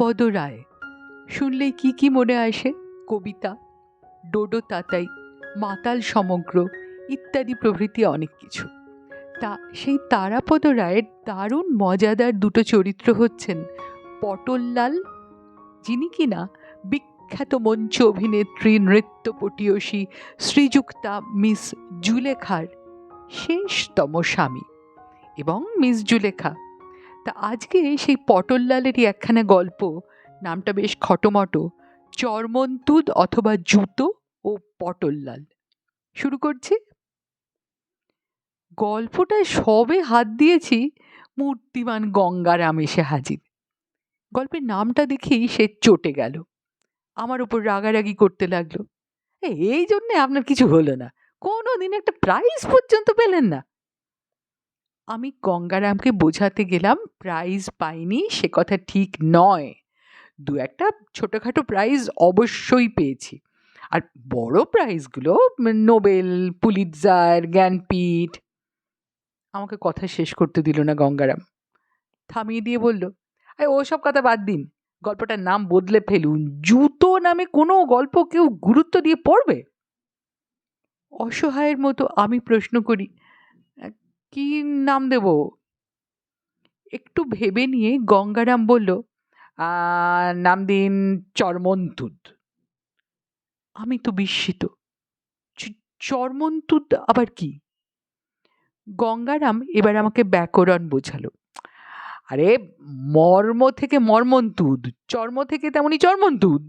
তারাপদ রায় শুনলেই কি কি মনে আসে? কবিতা, ডোডো তাতাই, মাতাল সমগ্র, ইত্যাদি প্রভৃতি অনেক কিছু। তা সেই তারাপদ রায়ের দারুণ মজাদার দুটো চরিত্র হচ্ছেন পটললাল, যিনি কিনা বিখ্যাত মঞ্চ অভিনেত্রী নৃত্যপটীয়সী শ্রীযুক্তা মিস জুলেখার শেষতম স্বামী এবং মিস জুলেখা তা আজকে সেই পটললালেরই একখানা গল্প। নামটা বেশ খটোমটো। চর্মন্তুদ অথবা জুতো ও পটললাল শুরু করছি। গল্পটায় সবে হাত দিয়েছি মূর্তিমান গঙ্গারাম এসে হাজির। গল্পের নামটা দেখেই সে চটে গেল। আমার উপর রাগারাগি করতে লাগল। "এ, এই জন্যে আপনার কিছু হলো না। কোনো দিন একটা প্রাইজ পর্যন্ত পেলেন না। আমি গঙ্গারামকে বোঝাতে গেলাম প্রাইজ পাইনি সে কথা ঠিক নয়। দু একটা ছোটোখাটো প্রাইজ অবশ্যই পেয়েছি। আর বড় প্রাইজগুলো নোবেল পুলিৎজার জ্ঞানপীঠ আমাকে কথা শেষ করতে দিল না গঙ্গারাম। থামিয়ে দিয়ে বলল আরে ওসব কথা বাদ দিন। গল্পটার নাম বদলে ফেলুন। জুতো নামে কোনো গল্প কেউ গুরুত্ব দিয়ে পড়বে? অসহায়ের মতো আমি প্রশ্ন করি "আহ, কি নাম দেব? একটু ভেবে নিয়ে গঙ্গারাম বলল নাম দিন চর্মন্তুদ। আমি তো বিস্মিত। চর্মন্তুদ আবার কি? গঙ্গারাম এবার আমাকে ব্যাকরণ বোঝালো। আরে, মর্ম থেকে মর্মন্তুদ, চর্ম থেকে তেমনি চর্মন্তুদ।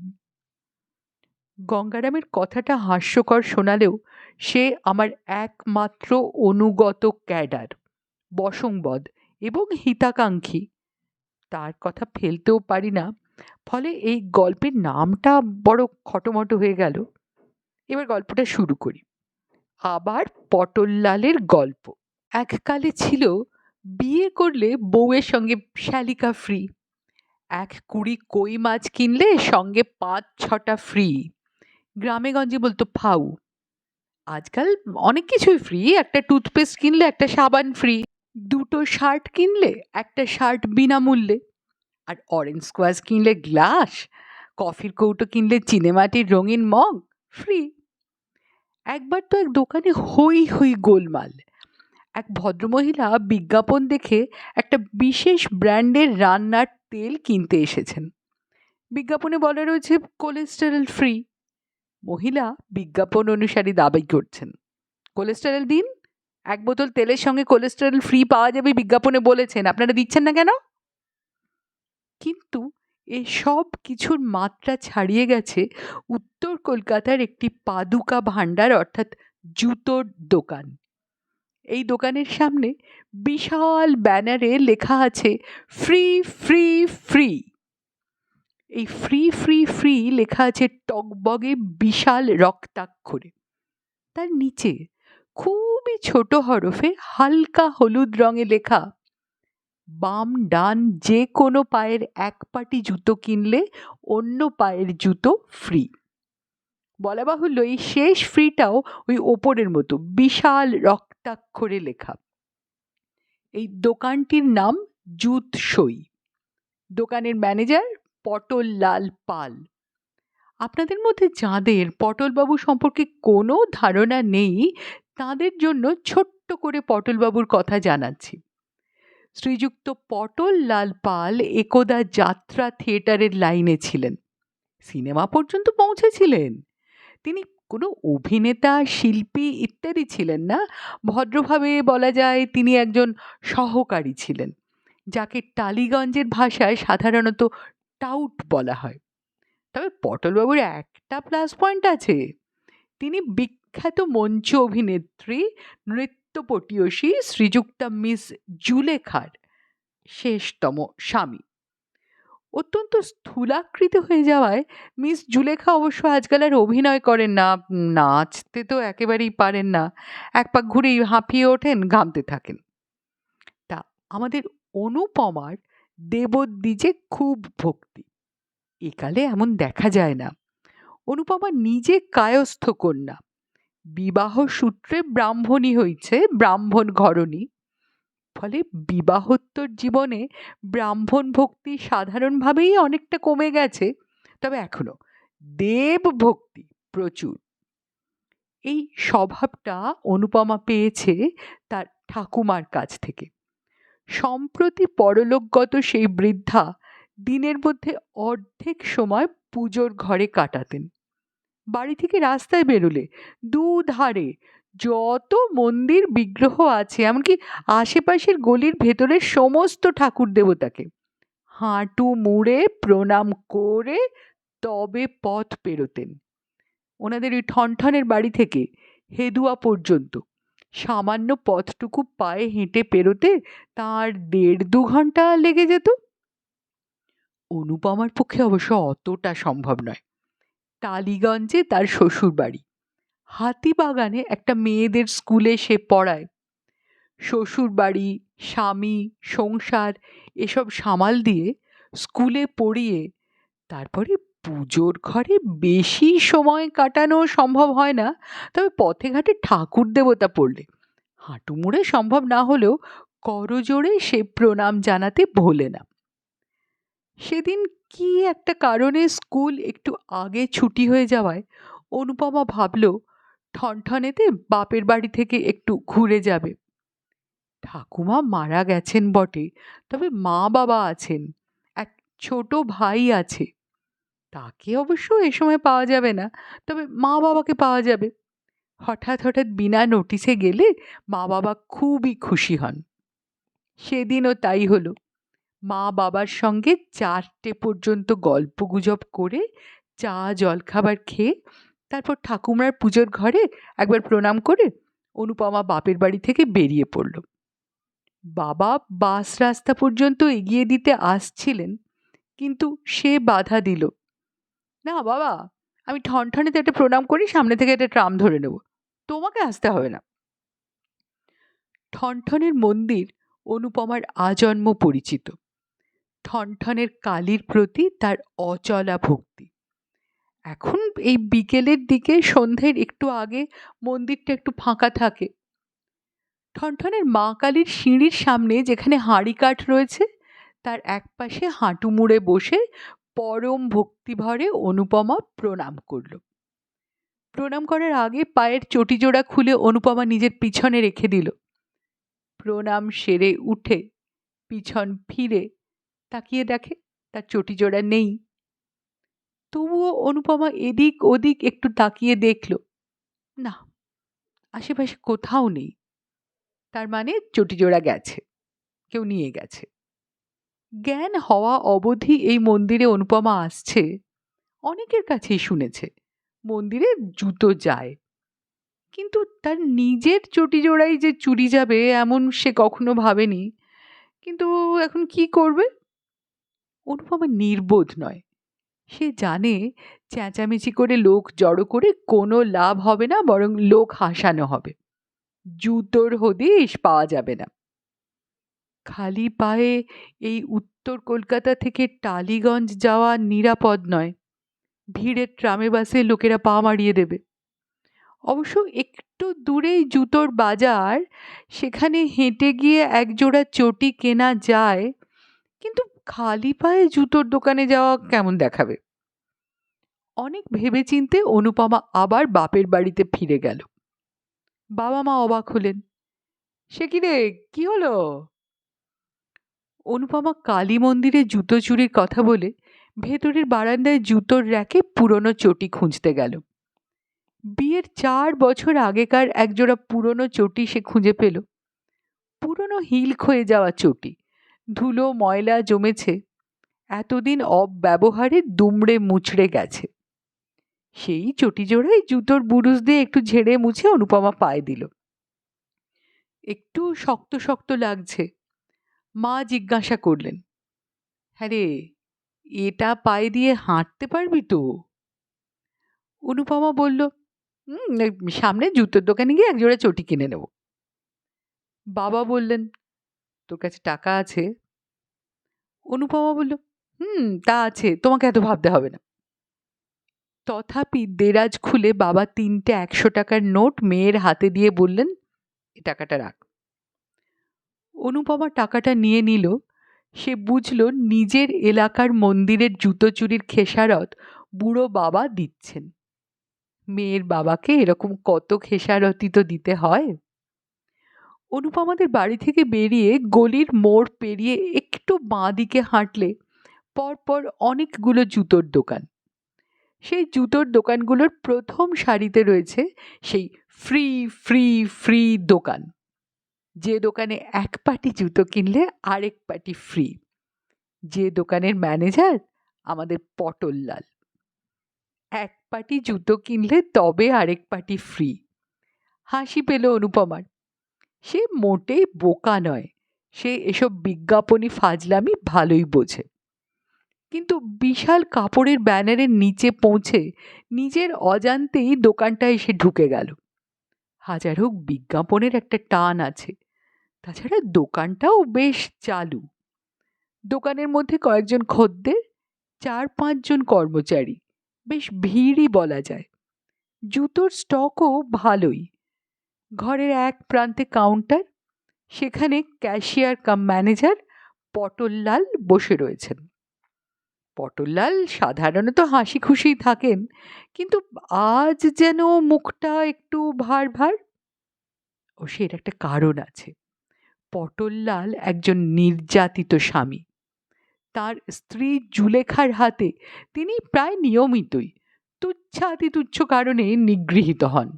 গঙ্গারামের কথাটা হাস্যকর শোনালেও সে আমার একমাত্র অনুগত ক্যাডার বশংবদ এবং হিতাকাঙ্ক্ষী। তার কথা ফেলতেও পারি না, ফলে এই গল্পের নামটা বড় খটোমটো হয়ে গেল। এবার গল্পটা শুরু করি। আবার পটললালের গল্প। এককালে ছিল, বিয়ে করলে বউয়ের সঙ্গে শালিকা ফ্রি এক কুড়ি কই মাছ কিনলে সঙ্গে পাঁচ ছটা ফ্রি গ্রামেগঞ্জে বলতো, ফাউ। আজকাল অনেক কিছুই ফ্রি একটা টুথপেস্ট কিনলে একটা সাবান ফ্রি দুটো শার্ট কিনলে একটা শার্ট বিনামূল্যে, আর অরেঞ্জ স্কোয়াশ কিনলে গ্লাস কফির কৌটো কিনলে চিনেমাটির রঙিন মগ ফ্রি একবার তো এক দোকানে হই হই গোলমাল, এক ভদ্রমহিলা বিজ্ঞাপন দেখে একটা বিশেষ ব্র্যান্ডের রান্নার তেল কিনতে এসেছেন। বিজ্ঞাপনে বলা রয়েছে কোলেস্টেরল ফ্রি মহিলা বিজ্ঞাপন অনুসারী দাবি করছেন। কোলেস্টেরল দিন? এক বোতল তেলের সঙ্গে কোলেস্টেরল ফ্রি পাওয়া যাবে বিজ্ঞাপনে বলেছেন। আপনারা দিচ্ছেন না কেন? কিন্তু এসব কিছুর মাত্রা ছাড়িয়ে গেছে উত্তর কলকাতার একটি পাদুকা ভাণ্ডার অর্থাৎ জুতোর দোকান। এই দোকানের সামনে বিশাল ব্যানারে লেখা আছে ফ্রি ফ্রি ফ্রি এই ফ্রি ফ্রি ফ্রি লেখা আছে টকবগে বিশাল রক্তাক্ষরে। তার নিচে খুবই ছোট হরফে হালকা হলুদ রঙে লেখা, বাম ডান যে কোনো পায়ের এক পাটি জুতো কিনলে অন্য পায়ের জুতো ফ্রি বলা বাহুল্য এই শেষ ফ্রিটাও ওই ওপরের মতো বিশাল রক্তাক্ষরে লেখা। এই দোকানটির নাম জুত সই দোকানের ম্যানেজার পটল লাল পাল। আপনাদের মধ্যে যাদের পটলবাবু সম্পর্কে কোনো ধারণা নেই, তাদের জন্য ছোট্ট করে পটলবাবুর কথা জানাচ্ছি। শ্রীযুক্ত পটল লাল পাল একদা যাত্রা থিয়েটারের লাইনে ছিলেন। সিনেমা পর্যন্ত পৌঁছেছিলেন। তিনি কোনো অভিনেতা, শিল্পী ইত্যাদি ছিলেন না। ভদ্রভাবে বলা যায় তিনি একজন সহকারী ছিলেন, যাকে টালিগঞ্জের ভাষায় সাধারণত টাউট বলা হয়। তবে পটলবাবুর একটা প্লাস পয়েন্ট আছে। তিনি বিখ্যাত মঞ্চ অভিনেত্রী, নৃত্যপটীয়সী শ্রীযুক্তা মিস জুলেখার শেষতম স্বামী। অত্যন্ত স্থূলাকৃত হয়ে যাওয়ায় মিস জুলেখা অবশ্য আজকাল আর অভিনয় করেন না, নাচতে তো একেবারেই পারেন না। এক পাক ঘুরেই হাঁপিয়ে ওঠেন, ঘামতে থাকেন। তা আমাদের অনুপমার দেবদ্বিজে খুব ভক্তি। একালে এমন দেখা যায় না। অনুপমা নিজে কায়স্থ কন্যা। বিবাহ সূত্রে ব্রাহ্মণী হয়েছে ব্রাহ্মণ ঘরণী। ফলে বিবাহোত্তর জীবনে ব্রাহ্মণ ভক্তি সাধারণভাবেই অনেকটা কমে গেছে। তবে এখনও দেব ভক্তি প্রচুর। এই স্বভাবটা অনুপমা পেয়েছে তার ঠাকুমার কাছ থেকে। সম্প্রতি পরলোকগত সেই বৃদ্ধা দিনের মধ্যে অর্ধেক সময় পুজোর ঘরে কাটাতেন। বাড়ি থেকে রাস্তায় বেরোলে দুধারে যত মন্দির বিগ্রহ আছে, এমনকি আশেপাশের গলির ভেতরের সমস্ত ঠাকুর দেবতাকে হাঁটু মুড়ে প্রণাম করে তবে পথ পেরোতেন। ওনাদের ওই ঠনঠনের বাড়ি থেকে হেদুয়া পর্যন্ত সামান্য পথটুকু পায়ে হেঁটে পেরোতে তার দেড় দু ঘণ্টা লেগে যেত। অনুপমার পক্ষে অবশ্য অতটা সম্ভব নয়। টালিগঞ্জে তার শ্বশুর বাড়ি হাতিবাগানে একটা মেয়েদের স্কুলে সে পড়ায়। শ্বশুর বাড়ি স্বামী, সংসার এসব সামাল দিয়ে স্কুলে পড়িয়ে তারপরে পুজোর ঘরে বেশি সময় কাটানো সম্ভব হয় না, তবে পথে ঘাটে ঠাকুর দেবতা পড়লে। হাঁটু মুড়ে সম্ভব না হলেও করজোড়ে সে প্রণাম জানাতে ভোলে না। সেদিন কি একটা কারণে স্কুল একটু আগে ছুটি হয়ে যাওয়ায় অনুপমা ভাবল, ঠনঠনেতে বাপের বাড়ি থেকে একটু ঘুরে যাবে। ঠাকুমা মারা গেছেন বটে, তবে মা বাবা আছেন, এক ছোট ভাই আছে। তাকে অবশ্য এ সময় পাওয়া যাবে না। তবে মা বাবাকে পাওয়া যাবে। হঠাৎ হঠাৎ বিনা নোটিসে গেলে মা বাবা খুবই খুশি হন। সেদিনও তাই হলো। মা বাবার সঙ্গে চারটে পর্যন্ত গল্প গুজব করে চা, জলখাবার খেয়ে তারপর ঠাকুমার পুজোর ঘরে একবার প্রণাম করে অনুপমা বাপের বাড়ি থেকে বেরিয়ে পড়ল। বাবা বাস রাস্তা পর্যন্ত এগিয়ে দিতে আসছিলেন, কিন্তু সে বাধা দিল। না বাবা, আমি ঠনঠনেতে একটা প্রণাম করি, সামনে থেকে একটা ট্রাম ধরে নেব। তোমাকে আসতে হবে না। ঠনঠনের মন্দির অনুপমার আজন্ম পরিচিত। ঠনঠনের কালীর প্রতি তার অচলা ভক্তি। এখন এই বিকেলের দিকে, সন্ধ্যের একটু আগে মন্দিরটা একটু ফাঁকা থাকে। ঠনঠনের মা কালীর সিঁড়ির সামনে যেখানে হাঁড়ি কাঠ রয়েছে, তার একপাশে হাঁটু মুড়ে বসে পরম ভক্তিভরে অনুপমা প্রণাম করল। প্রণাম করার আগে পায়ের চটিজোড়া খুলে অনুপমা নিজের পিছনে রেখে দিল। প্রণাম সেরে উঠে, পিছন ফিরে তাকিয়ে দেখে তার চটিজোড়া নেই। তবুও অনুপমা এদিক ওদিক একটু তাকিয়ে দেখল, না, আশেপাশে কোথাও নেই। তার মানে চটিজোড়া গেছে, কেউ নিয়ে গেছে। জ্ঞান হওয়া অবধি এই মন্দিরে অনুপমা আসছে। অনেকের কাছেই শুনেছে, মন্দিরে জুতো যায়। কিন্তু তার নিজের চটিজোড়াই যে চুরি যাবে, এমন সে কখনো ভাবেনি। কিন্তু এখন কি করবে? অনুপমা নির্বোধ নয়। সে জানে চেঁচামেচি করে লোক জড়ো করে কোনো লাভ হবে না, বরং লোক হাসানো হবে। জুতোর হদিশ পাওয়া যাবে না। খালি পায়ে এই উত্তর কলকাতা থেকে টালিগঞ্জ যাওয়া নিরাপদ নয়। ভিড়ের ট্রামে বাসে লোকেরা পা মারিয়ে দেবে। অবশ্য একটু দূরেই জুতোর বাজার, সেখানে হেঁটে গিয়ে একজোড়া চটি কেনা যায়, কিন্তু খালি পায়ে জুতোর দোকানে যাওয়া কেমন দেখাবে? অনেক ভেবেচিন্তে অনুপমা আবার বাপের বাড়িতে ফিরে গেল। বাবা মা অবাক হলেন। সে কি রে? কি হলো? অনুপমা কালী মন্দিরে জুতো চুরির কথা বলে ভেতরের বারান্দায় জুতোর র্যাকে পুরনো চটি খুঁজতে গেল। বিয়ের চার বছর আগেকার একজোড়া পুরনো চটি সে খুঁজে পেল। পুরনো হিল ক্ষয়ে যাওয়া চটি, ধুলো, ময়লা জমেছে, এতদিন অব্যবহারে দুমড়ে মুচড়ে গেছে। সেই চটি জোড়াই জুতোর বুরুজ দিয়ে একটু ঝেড়ে মুছে অনুপমা পায়ে দিল। একটু শক্ত শক্ত লাগছে। মা জিজ্ঞাসা করলেন হ্যাঁ রে এটা পায়ে দিয়ে হাঁটতে পারবি তো? অনুপমা বলল হুম সামনে জুতোর দোকানে গিয়ে একজোড়া চটি কিনে নেব। বাবা বললেন, তোর কাছে টাকা আছে? অনুপমা বলল, হুম, তা আছে, তোমাকে এত ভাবতে হবে না। তথাপি দেরাজ খুলে বাবা তিনটে একশো টাকার নোট মেয়ের হাতে দিয়ে বললেন, এ টাকাটা রাখ। অনুপমা টাকাটা নিয়ে নিল। সে বুঝল নিজের এলাকার মন্দিরের জুতো চুরির খেসারত বুড়ো বাবা দিচ্ছেন। মেয়ের বাবাকে এরকম কত খেসারতি তো দিতে হয়। অনুপমাদের বাড়ি থেকে বেরিয়ে গলির মোড় পেরিয়ে একটু বাঁ দিকে হাঁটলে পরপর অনেকগুলো জুতোর দোকান। সেই জুতোর দোকানগুলোর প্রথম সারিতে রয়েছে সেই ফ্রি ফ্রি ফ্রি দোকান। যে দোকানে এক পাটি জুতো কিনলে আরেক পাটি ফ্রি যে দোকানের ম্যানেজার আমাদের পটললাল। এক পাটি জুতো কিনলে তবে আরেক পাটি ফ্রি হাসি পেল অনুপমার। সে মোটেই বোকা নয়। সে এসব বিজ্ঞাপনী ফাজলামি ভালোই বোঝে। কিন্তু বিশাল কাপড়ের ব্যানারের নিচে পৌঁছে নিজের অজান্তেই দোকানটা এসে ঢুকে গেল। হাজার হোক বিজ্ঞাপনের একটা টান আছে। তাছাড়া দোকানটাও বেশ চালু। দোকানের মধ্যে কয়েকজন খদ্দের, চার পাঁচজন কর্মচারী। বেশ ভিড়ই বলা যায়। জুতোর স্টকও ভালোই। ঘরের এক প্রান্তে কাউন্টার, সেখানে ক্যাশিয়ার কাম ম্যানেজার পটললাল বসে রয়েছেন। পটললাল সাধারণত হাসি খুশিই থাকেন, কিন্তু আজ যেন মুখটা একটু ভার ভার। ও, সে একটা কারণ আছে। পটললাল একজন নির্যাতিত স্বামী। তার স্ত্রী জুলেখার হাতে তিনি প্রায় নিয়মিতই তুচ্ছাতি তুচ্ছ কারণে নিগৃহীত হন।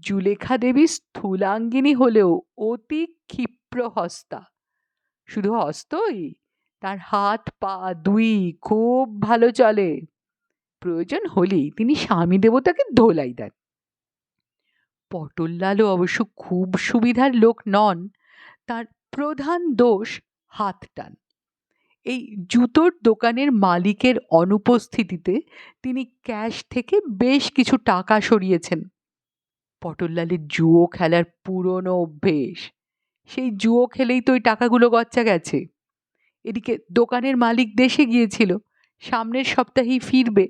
জুলেখা দেবী স্থূলাঙ্গিনী হলেও অতি ক্ষিপ্র হস্তা। শুধু হস্তই, তার হাত, পা, দুই খুব ভালো চলে। প্রয়োজন হলেই তিনি স্বামী দেবতাকে ধোলাই দেন। পটললালও অবশ্য খুব সুবিধার লোক নন। তার প্রধান দোষ হাত টান। এই জুতোর দোকানের মালিকের অনুপস্থিতিতে তিনি ক্যাশ থেকে বেশ কিছু টাকা সরিয়েছেন। পটললালের জুয়ো খেলার পুরনো অভ্যেস। সেই জুয়ো খেলেই তো ওই টাকাগুলো গচ্চা গেছে। এদিকে দোকানের মালিক দেশে গিয়েছিল, সামনের সপ্তাহেই ফিরবে।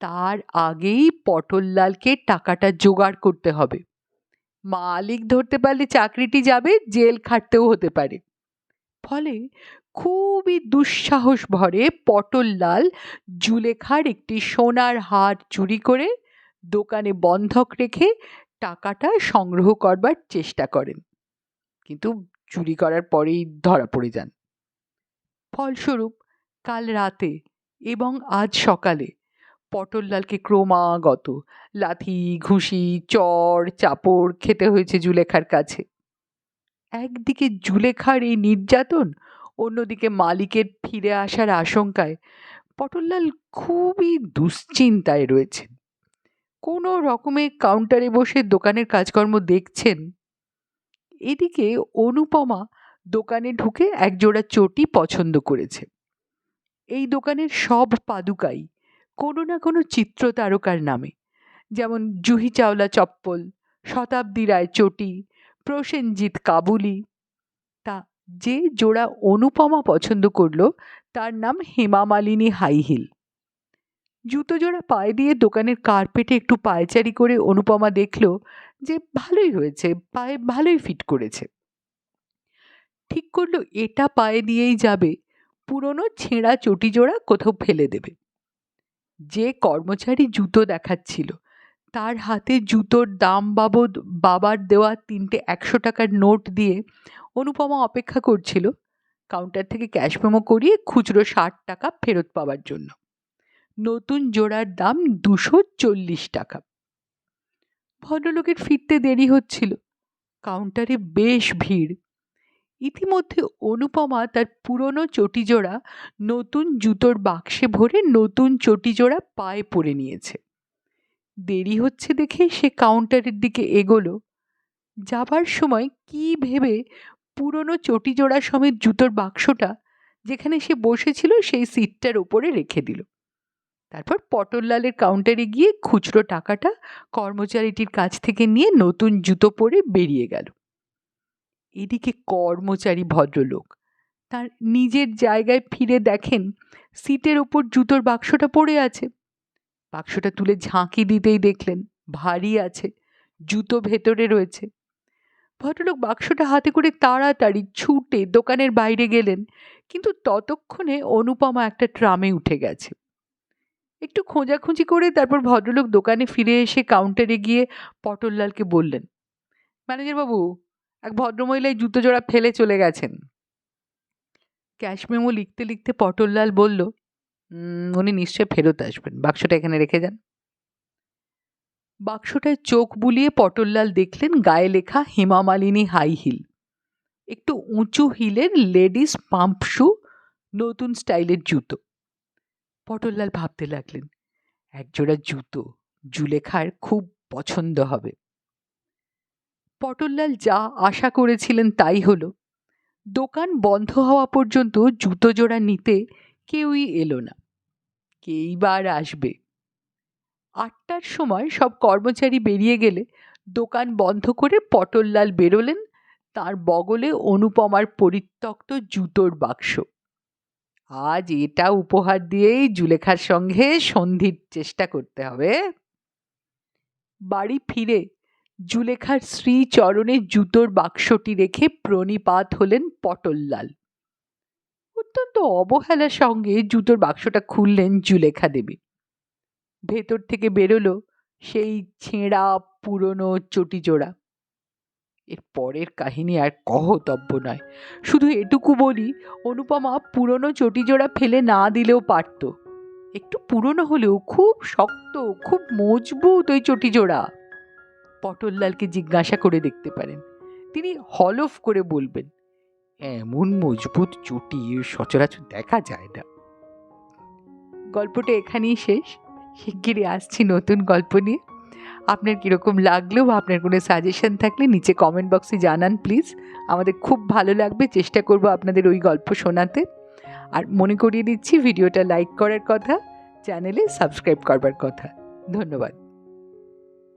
তার আগেই পটললালকে টাকাটা জোগাড় করতে হবে। মালিক ধরতে পারলে চাকরিটি যাবে, জেল খাটতেও হতে পারে। ফলে খুবই দুঃসাহস ভরে পটললাল জুলেখার একটি সোনার হার চুরি করে দোকানে বন্ধক রেখে টাকাটা সংগ্রহ করবার চেষ্টা করেন। কিন্তু চুরি করার পরেই ধরা পড়ে যান। ফলস্বরূপ, কাল রাতে এবং আজ সকালে পটললালকে ক্রমাগত। লাথি, ঘুষি চড় চাপড় খেতে হয়েছে জুলেখার কাছে। একদিকে জুলেখার এই নির্যাতন, অন্যদিকে মালিকের ফিরে আসার আশঙ্কায় পটললাল খুবই দুশ্চিন্তায় রয়েছেন। কোনো রকমে কাউন্টারে বসে দোকানের কাজকর্ম দেখছেন। এদিকে অনুপমা দোকানে ঢুকে একজোড়া চটি পছন্দ করেছে। এই দোকানের সব পাদুকাই কোনো না কোনো চিত্র তারকার নামে। যেমন জুহি চাওলা চপ্পল, শতাব্দী রায় চটি, প্রসেনজিৎ কাবুলি। তা যে জোড়া অনুপমা পছন্দ করল, তার নাম হেমা মালিনী হাই হিল। জুতো জোড়া পায়ে দিয়ে দোকানের কার্পেটে একটু পায়চারি করে অনুপমা দেখল যে ভালোই হয়েছে, পায়ে ভালোই ফিট করেছে। ঠিক করল, এটা পায়ে দিয়েই যাবে। পুরনো ছেঁড়া চটি জোড়া কোথাও ফেলে দেবে। যে কর্মচারী জুতো দেখাচ্ছিল, তার হাতে জুতোর দাম বাবদ বাবার দেওয়া তিনটে একশো টাকার নোট দিয়ে অনুপমা অপেক্ষা করছিল কাউন্টার থেকে ক্যাশ মেমো করিয়ে খুচরো ষাট টাকা ফেরত পাওয়ার জন্য। নতুন জোড়ার দাম দুশো চল্লিশ টাকা। ভদ্রলোকের ফিরতে দেরি হচ্ছিল। কাউন্টারে বেশ ভিড়। ইতিমধ্যে অনুপমা তার পুরনো চটিজোড়া নতুন জুতোর বাক্সে ভরে নতুন চটিজোড়া পায়ে পরে নিয়েছে। দেরি হচ্ছে দেখে সে কাউন্টারের দিকে এগোলো। যাবার সময় কি ভেবে পুরনো চটিজোড়া সমেত জুতোর বাক্সটা যেখানে সে বসেছিল সেই সিটটার ওপরে রেখে দিল। তারপর পটললালের কাউন্টারে গিয়ে খুচরো টাকাটা কর্মচারীটির কাছ থেকে নিয়ে নতুন জুতো পরে বেরিয়ে গেল। এদিকে কর্মচারী ভদ্রলোক। তার নিজের জায়গায় ফিরে দেখেন সিটের ওপর জুতোর বাক্সটা পড়ে আছে। বাক্সটা তুলে ঝাঁকি দিতেই দেখলেন ভারী আছে, জুতো ভেতরে রয়েছে। ভদ্রলোক বাক্সটা হাতে করে তাড়াতাড়ি ছুটে দোকানের বাইরে গেলেন, কিন্তু ততক্ষণে অনুপমা একটা ট্রামে উঠে গেছে। একটু খোঁজাখুঁজি করে তারপর ভদ্রলোক দোকানে ফিরে এসে কাউন্টারে গিয়ে পটললালকে বললেন ম্যানেজার বাবু এক ভদ্রমহিলা এই জুতো জোড়া ফেলে চলে গেছেন। ক্যাশ মেমো লিখতে লিখতে পটললাল বলল "উম, উনি নিশ্চয় ফেরত আসবেন। বাক্সটা এখানে রেখে যান। বাক্সটায় চোখ বুলিয়ে পটললাল দেখলেন গায়ে লেখা হেমামালিনী হাই হিল। একটু উঁচু হিলের লেডিস পাম্প শু নতুন স্টাইলের জুতো। পটললাল ভাবতে লাগলেন একজোড়া জুতো জুলেখার খুব পছন্দ হবে। পটললাল যা আশা করেছিলেন তাই হলো। দোকান বন্ধ হওয়া পর্যন্ত জুতো জোড়া নিতে কেউই এলো না। কেইবার আসবে। আটটার সময় সব কর্মচারী বেরিয়ে গেলে দোকান বন্ধ করে পটললাল বেরোলেন তার বগলে অনুপমার পরিত্যক্ত জুতোর বাক্স। আজ এটা উপহার দিয়েই জুলেখার সঙ্গে সন্ধির চেষ্টা করতে হবে। বাড়ি ফিরে জুলেখার শ্রী চরণে জুতোর বাক্সটি রেখে প্রণিপাত হলেন পটললাল। অত্যন্ত অবহেলার সঙ্গে জুতোর বাক্সটা খুললেন জুলেখা দেবী। ভেতর থেকে বেরোলো সেই ছেঁড়া, পুরনো চটিজোড়া। এর পরের কাহিনী আর কহতব্য নয়। শুধু এটুকু বলি, অনুপমা পুরনো চটিজোড়া ফেলে না দিলেও পারত। একটু পুরনো হলেও খুব শক্ত, খুব মজবুত ওই চটিজোড়া। পটললালকে জিজ্ঞাসা করে দেখতে পারেন। তিনি হলফ করে বলবেন, এমন মজবুত চটি সচরাচর দেখা যায় না। গল্পটা এখানেই শেষ। শিগগিরই আসছি নতুন গল্প নিয়ে। আপনার কীরকম লাগল বা আপনার কোনো সাজেশন থাকলে নিচে কমেন্ট বক্সে জানান প্লিজ আমাদের খুব ভালো লাগবে, চেষ্টা করব আপনাদের ওই গল্প শোনাতে। আর মনে করিয়ে দিচ্ছি, ভিডিওটা লাইক করার কথা চ্যানেলে সাবস্ক্রাইব করবার কথা। ধন্যবাদ।